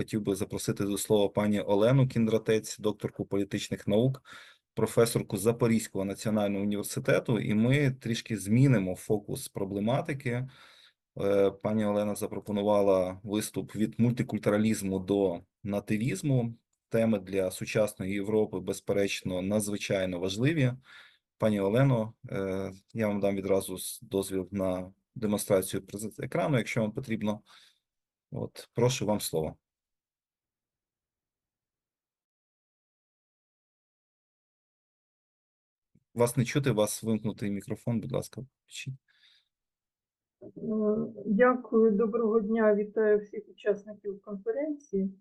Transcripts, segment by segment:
хотів би запросити до слова пані Олену Кіндратець, докторку політичних наук, професорку Запорізького національного університету, і ми трішки змінимо фокус проблематики. Е, Пані Олена запропонувала виступ від мультикультуралізму до нативізму. Теми для сучасної Європи, безперечно, надзвичайно важливі. Пані Олено, е, я вам дам відразу дозвіл на демонстрацію екрану, якщо вам потрібно. От, прошу вам слово. Вас не чути, у вас вимкнутий мікрофон, будь ласка, включіть. Е, Дякую, доброго дня. Вітаю всіх учасників конференції.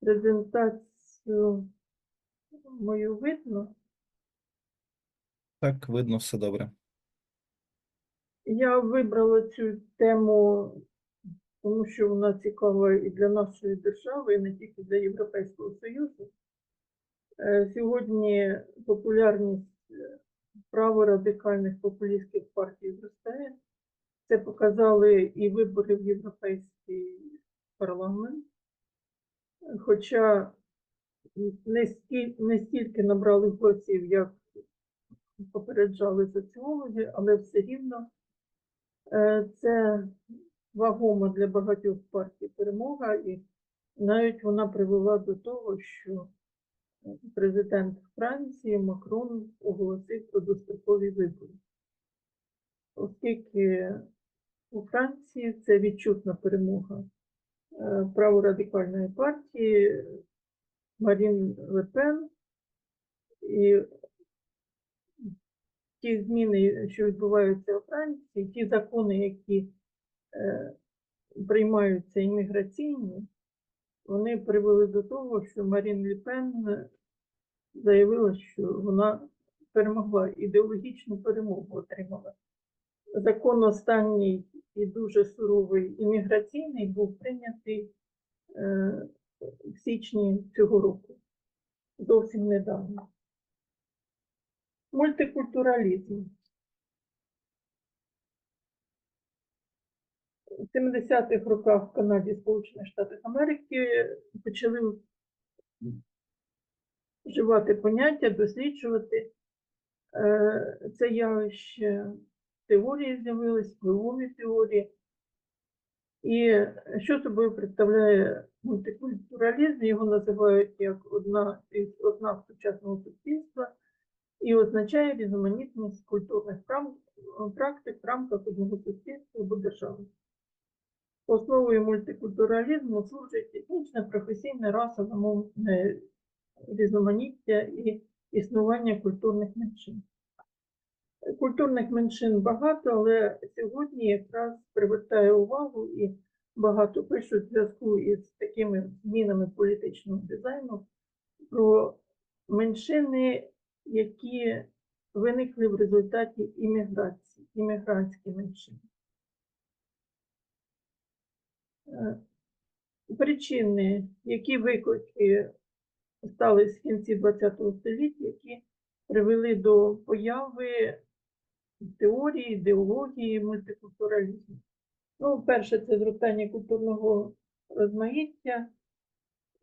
Презентацію мою видно. Так, видно, все добре. Я вибрала цю тему, тому що вона цікава і для нашої держави, і не тільки для Європейського Союзу. Е, Сьогодні популярність е, праворадикальних популістських партій зростає. Це показали і вибори в Європейський парламент. Хоча не, сті, не стільки набрали голосів, як попереджали соціологи, але все рівно е, це вагома для багатьох партій перемога, і навіть вона привела до того, що президент Франції Макрон оголосив про дострокові вибори. Оскільки у Франції це відчутна перемога е, праворадикальної партії Марін Лепен і ті зміни, що відбуваються у Франції, ті закони, які е, приймаються імміграційні, вони привели до того, що Марін Лепен заявила, що вона перемогла, ідеологічну перемогу отримала. Закон останній і дуже суровий імміграційний був прийнятий е, в січні цього року, зовсім недавно. Мультикультуралізм. В 70-х роках в Канаді, Сполучених Штатах Америки почали вживати поняття, досліджувати Е, це явище теорії з'явились, впливові теорії. І що собою представляє мультикультуралізм? Його називають як одна із ознак сучасного суспільства і означає різноманітність культурних практик в рамках одного суспільства або держави. Основою мультикультуралізму служить етнічне, професійне, расове, мовне різноманіття і існування культурних меншин. Культурних меншин багато, але сьогодні якраз привертає увагу і багато пишуть в зв'язку із такими змінами політичного дизайну про меншини, які виникли в результаті імміграції, іммігрантські меншини. Е, Причини, які виклики стали з кінці ХХ століття, які привели до появи теорії, ідеології мультикультуралізму. Ну, перше, це зростання культурного розмаїття,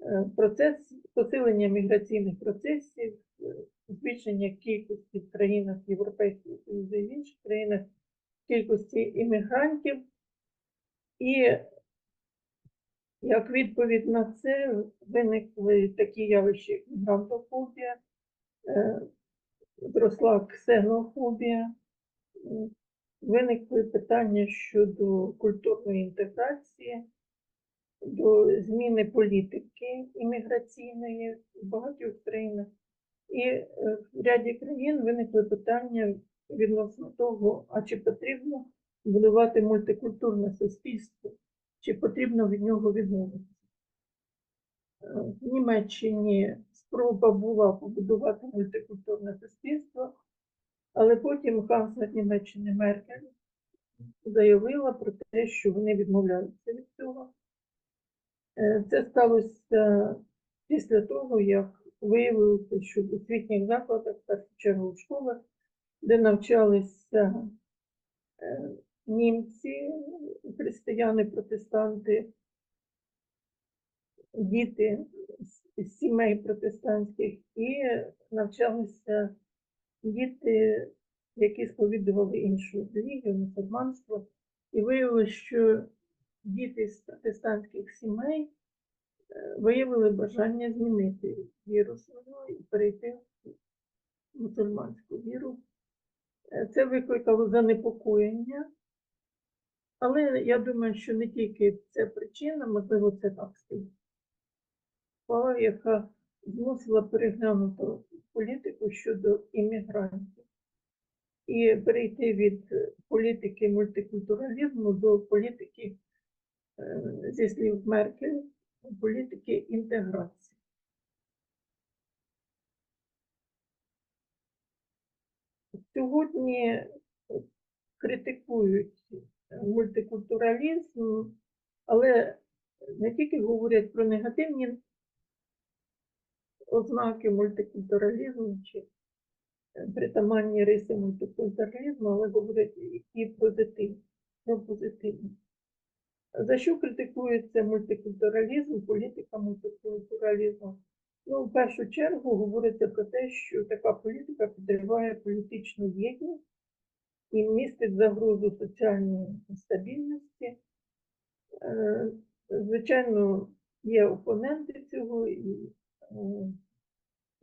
е, процес посилення міграційних процесів, е, збільшення кількості в країнах Європейського Союзу і в інших країнах кількості іммігрантів. І як відповідь на це виникли такі явища, як мігрантофобія, е, зросла ксенофобія, виникли питання щодо культурної інтеграції, до зміни політики імміграційної в багатьох країнах. І е, в ряді країн виникли питання відносно того, а чи потрібно будувати мультикультурне суспільство, чи потрібно від нього відмовитися. Е, В Німеччині спроба була побудувати мультикультурне суспільство, але потім канцлер Німеччини Меркель заявила про те, що вони відмовляються від цього. Е, Це сталося після того, як виявилося, що в освітніх закладах, в першу чергу в школах, де навчалися е, німці, християни, протестанти, діти з- сімей протестантських і навчалися діти, які сповідували іншу релігію, мусульманство. І виявилося, що діти з протестантських сімей е, виявили бажання змінити віру свою і перейти в мусульманську віру. Е, Це викликало занепокоєння. Але я думаю, що не тільки це причина, можливо, це так стоїть. Справа, яка змусила переглянути політику щодо іммігрантів і перейти від політики мультикультуралізму до політики, е, зі слів Меркель, політики інтеграції. Сьогодні критикують мультикультуралізм, але не тільки говорять про негативні ознаки мультикультуралізму чи е, притаманні риси мультикультуралізму, але говорять і- позитив, про позитивні. За що критикується мультикультуралізм, політика мультикультуралізму? Ну, в першу чергу говориться про те, що така політика підриває політичну єдність і містить загрозу соціальної стабільності. Е, Звичайно, є опоненти цього і е,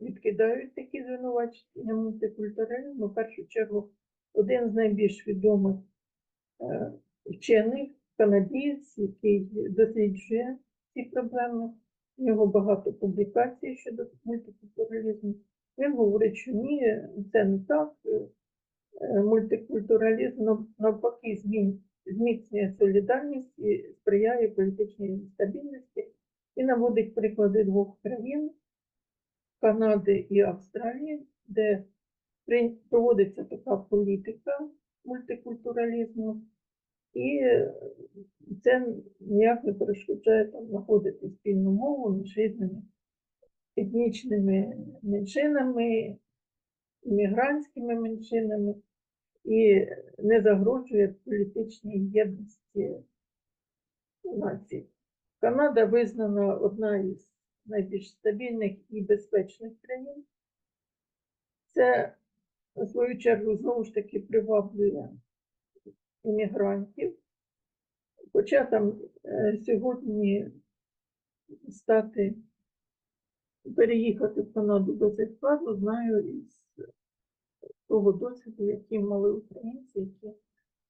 відкидають такі звинувачення мультикультуралізму. В першу чергу, один з найбільш відомих е, вчених, канадієць, який досліджує ці проблеми. У нього багато публікацій щодо мультикультуралізму. Він говорить, що ні, це не так. Е, Мультикультуралізм навпаки зміцнює солідарність і сприяє політичній стабільності і наводить приклади двох країн Канади і Австралії, де проводиться така політика мультикультуралізму, і це ніяк не перешкоджає там знаходити спільну мову між різними етнічними меншинами, іммігрантськими меншинами і не загрожує політичній єдності націй. Канада визнана одна із найбільш стабільних і безпечних країн. Це, в свою чергу, знову ж таки приваблює іммігрантів. Хоча там е, сьогодні стати переїхати в Канаду досить складно, знаю із того досвіду, який мали українці, які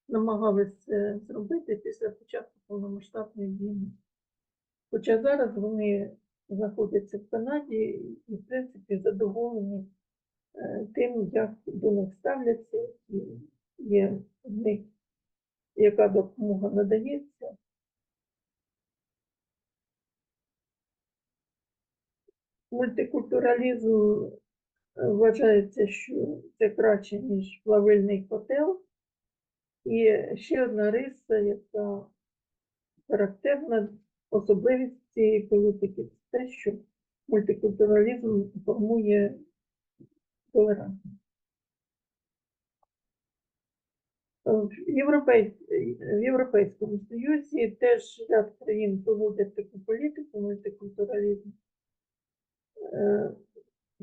намагалися зробити після початку повномасштабної війни. Хоча зараз вони знаходяться в Канаді і, в принципі, задоволені е, тим, як до них ставляться, і є в них яка допомога надається. Мультикультуралізм вважається, що це краще, ніж плавильний котел. І ще одна риса, яка характерна особливість цієї політики, це те, що мультикультуралізм формує толерантність. В, Європейському Союзі теж ряд країн проводять таку політику мультикультуралізм.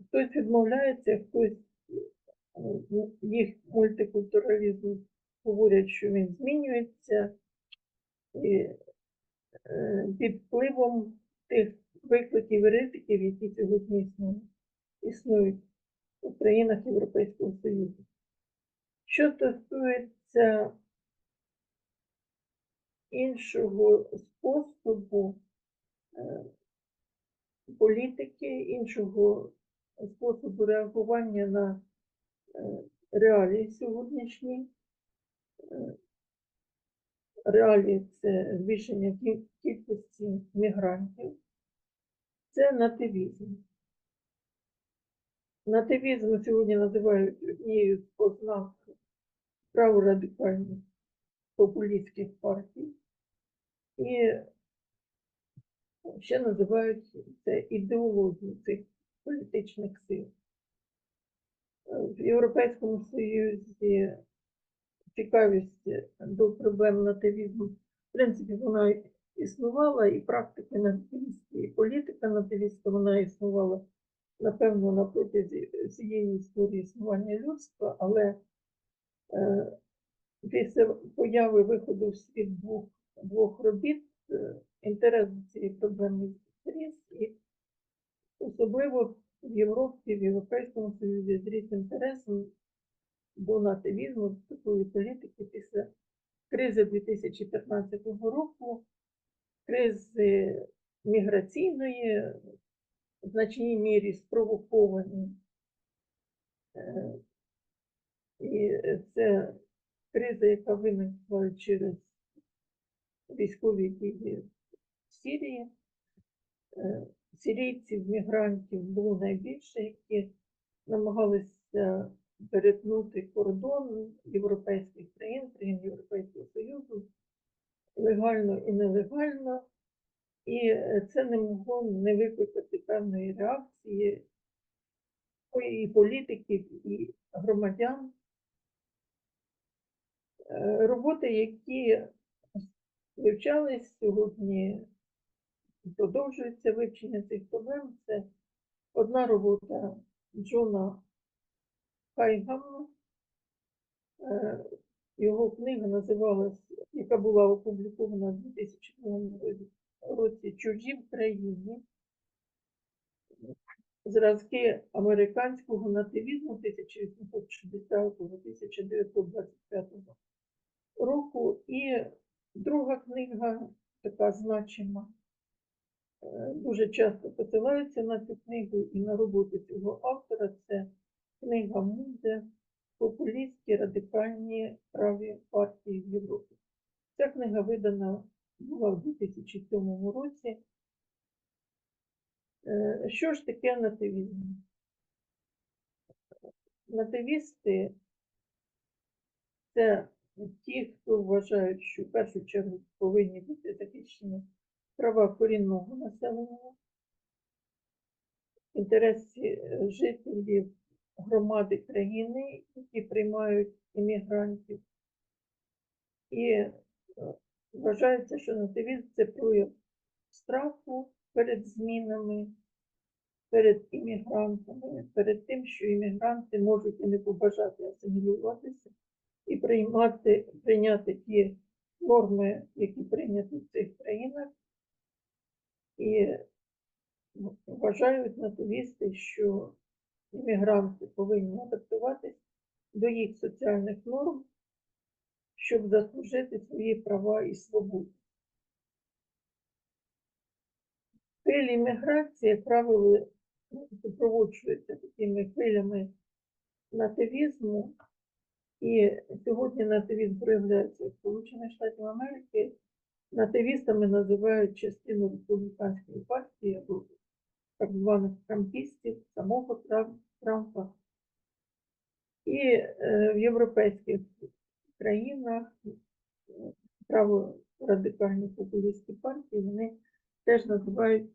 Хтось відмовляється, хтось е, їх мультикультуралізм говорять, що він змінюється і е, під впливом тих викликів і ризиків, які сьогодні існують, у країнах Європейського Союзу. Що стосується іншого способу е, політики, іншого способу реагування на е, реалії сьогоднішні, е, реалії це збільшення кількості мігрантів, це нативізм. Нативізм сьогодні називають однією з праворадикальних популістських партій. І ще називають це ідеологією цих політичних сил. Е, В Європейському Союзі цікавість до проблем нативізму. В принципі, вона існувала, і практика нативістська, і політика нативістська, вона існувала, напевно, на протязі всієї історії існування людства, але е, після появи виходу в світ двох, двох робіт е, інтерес до цієї проблеми зріс, і особливо в Європі, в Європейському Союзі зріс інтересом до нативізму, такої політики після кризи 2015 року, кризи міграційної, в значній мірі спровоковані. Е, І це криза, яка виникла через військові дії в Сирії. Сирійців, мігрантів було найбільше, які намагалися перетнути кордон європейських країн, країн Європейського Союзу легально і нелегально, і е, це не могло не викликати певної реакції і політиків, і громадян. Е, Роботи, які вивчались сьогодні, продовжується вивчення цих проблем. Це одна робота Джона Хайгама. Е, Його книга називалась, яка була опублікована у 2002 році Чужі в країні. Зразки американського нативізму 1860-1925 року. І друга книга, така значима, дуже часто посилаються на цю книгу і на роботу цього автора. Це книга Музе Популістські радикальні праві партії в Європі. Ця книга видана була в 2007 році. Е, Що ж таке нативізм? Нативісти це ті, хто вважають, що в першу чергу повинні бути захищені права корінного населення, інтереси е, жителів громади країни, які приймають іммігрантів. І е, вважається, що нативізм це прояв страху перед змінами, перед іммігрантами, перед тим, що іммігранти можуть і не побажати асимілюватися і приймати, прийняти ті норми, які прийняті в цих країнах, і вважають натовісти, що іммігранти повинні адаптуватись до їх соціальних норм, щоб заслужити свої права і свободи. Хвилі міграції, як правило, супроводжуються такими хвилями нативізму, і сьогодні нативізм проявляється в Сполучених Штатів Америки. Нативістами називають частину республіканської партії або так званих трампістів, самого Трампа. І е, в європейських країнах е, праворадикальні популістські партії, вони теж називають,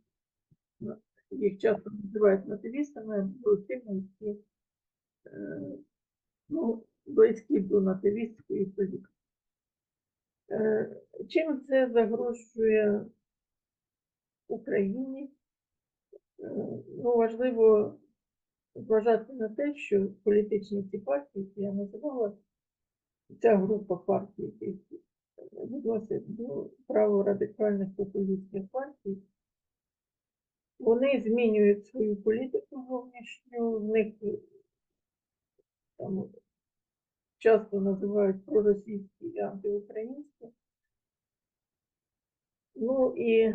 їх часто називають нативістами або тими, які е, ну, близькі до нативістської політики. Е, Чим це загрожує Україні? Е, Ну, важливо зважати на те, що політичні ці партії, які я називала, ця група партій, які відносять до праворадикальних популістських партій, вони змінюють свою політику зовнішню, в них там, часто називають проросійські і антиукраїнські. Ну і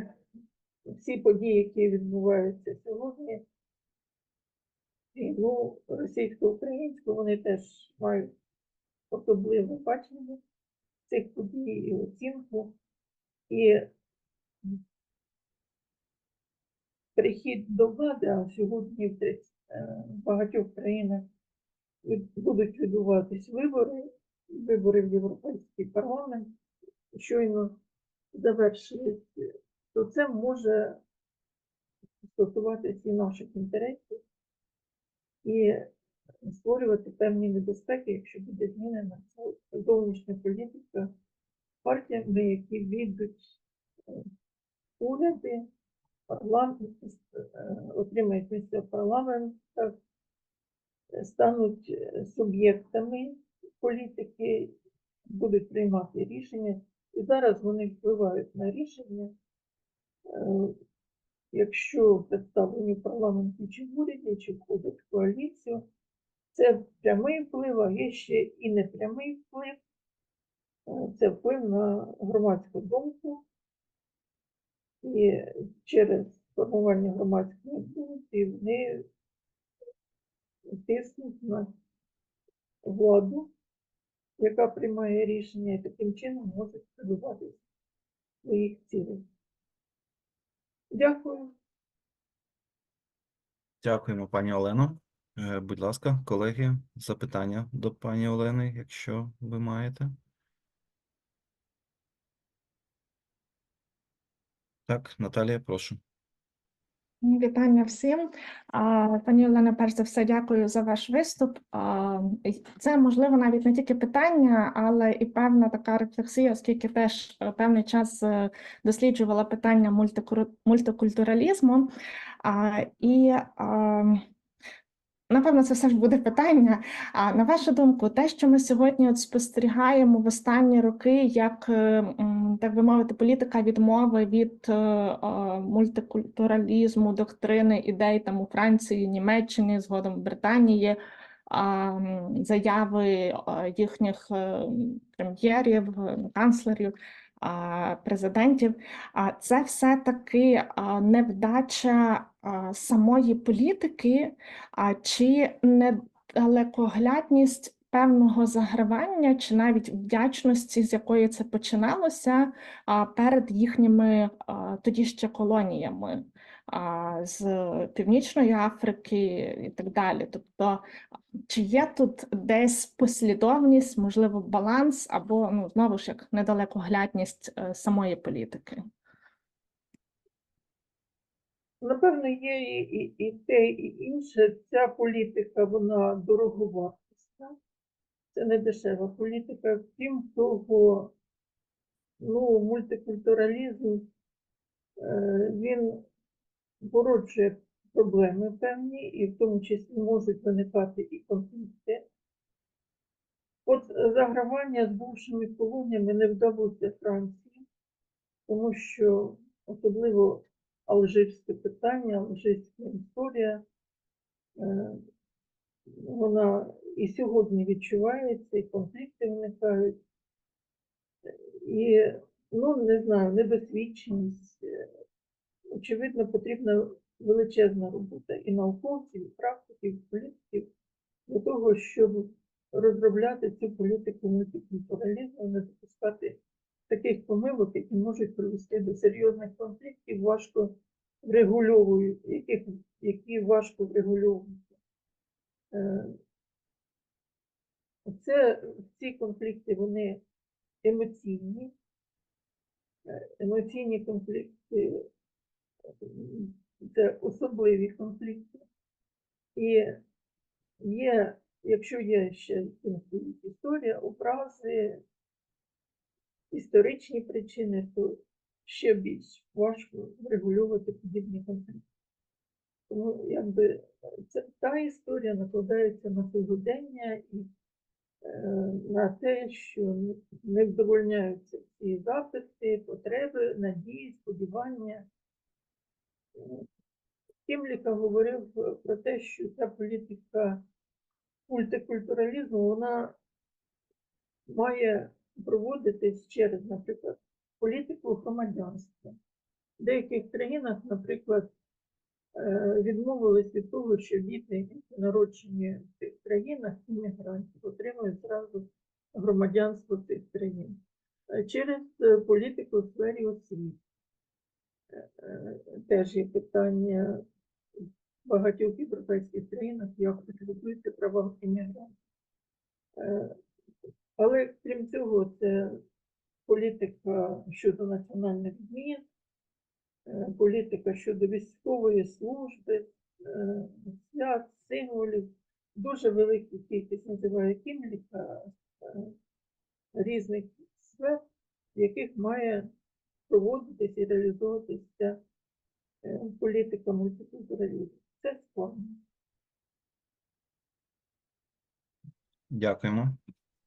всі події, які відбуваються сьогодні, війну російсько-українську, вони теж мають особливе бачення цих подій і оцінку. І перехід до влади, а сьогодні в е, багатьох країнах будуть відбуватись вибори, вибори в Європейський парламент, щойно завершились, то це може стосуватися і наших інтересів. І створювати певні небезпеки, якщо буде змінена зовнішня політика партіями, які війдуть е, уряди, парламент, е, отримають місце в парламентах, стануть е, суб'єктами політики, будуть приймати рішення. І зараз вони впливають на рішення. Е, Якщо представлені в парламенті чи в уряді, чи входять в коаліцію, це прямий вплив, а є ще і непрямий вплив. Е, Це вплив на громадську думку. І через формування громадської думки вони тиснуть на владу, яка приймає рішення, і таким чином можуть добиватися своїх цілей. Дякую. Дякуємо, пані Олено. Е, Будь ласка, колеги, запитання до пані Олени, якщо ви маєте. Так, Наталія, прошу. Вітання всім. Пані Олена, перш за все, дякую за ваш виступ. Це можливо навіть не тільки питання, але і певна така рефлексія, оскільки теж е, певний час е, досліджувала питання мультикультуралізму. І Напевно, це все ж буде питання. А на вашу думку, те, що ми сьогодні от спостерігаємо в останні роки, як е, так би мовити, політика відмови від е, е, мультикультуралізму, доктрини ідей там у Франції, Німеччині, згодом в Британії, заяви їхніх прем'єрів, канцлерів, президентів, це все-таки невдача самої політики, чи недалекоглядність певного загравання, чи навіть вдячності, з якої це починалося перед їхніми тоді ще колоніями з Північної Африки і так далі. Тобто, чи є тут десь послідовність, можливо, баланс, або ну знову ж як недалекоглядність е, самої політики? Напевно, є і, і, і те, і інше. Ця політика, вона дороговартісна. Це не дешева політика. Крім того, ну, мультикультуралізм, е, він породжує проблеми певні, і в тому числі можуть виникати і конфлікти. От е, загравання з бувшими колоніями не вдалося Франції, тому що особливо алжирське питання, алжирська історія, е, вона і сьогодні відчувається, і конфлікти виникають. І, ну, не знаю, небосвідченість. Очевидно, потрібна величезна робота і науковців, і практиків, і політиків для того, щоб розробляти цю політику мультикультуралізму, не допускати таких помилок, які можуть привести до серйозних конфліктів, важко врегульовують, яких, які важко врегульовуються. Е, Це ці конфлікти вони емоційні. Е, Емоційні конфлікти це особливі конфлікти. І є, якщо є ще історія, образи, історичні причини, то ще більш важко врегулювати подібні конфлікти. Тому якби це, та історія накладається на сьогодення і е, на те, що не вдовольняються всі запити, потреби, надії, сподівання. Кімліка говорив про те, що ця політика мультикультуралізму, вона має проводитись через, наприклад, політику громадянства. В деяких країнах, наприклад, е, відмовились від того, що діти, народжені в цих країнах, іммігрантів, отримують зразу громадянство цих країн. Е, Через е, політику в сфері освіти. Е, е, Теж є питання багатьох європейських країнах, як реалізуються права іммігрантів. Е, Але крім цього, це політика щодо національних змін, політика щодо військової служби, свят, символів, дуже велика кількість називає кілька е, різних сфер, в яких має проводитись і реалізовуватися е, політика мультикультуралізму. Це складно. Дякуємо.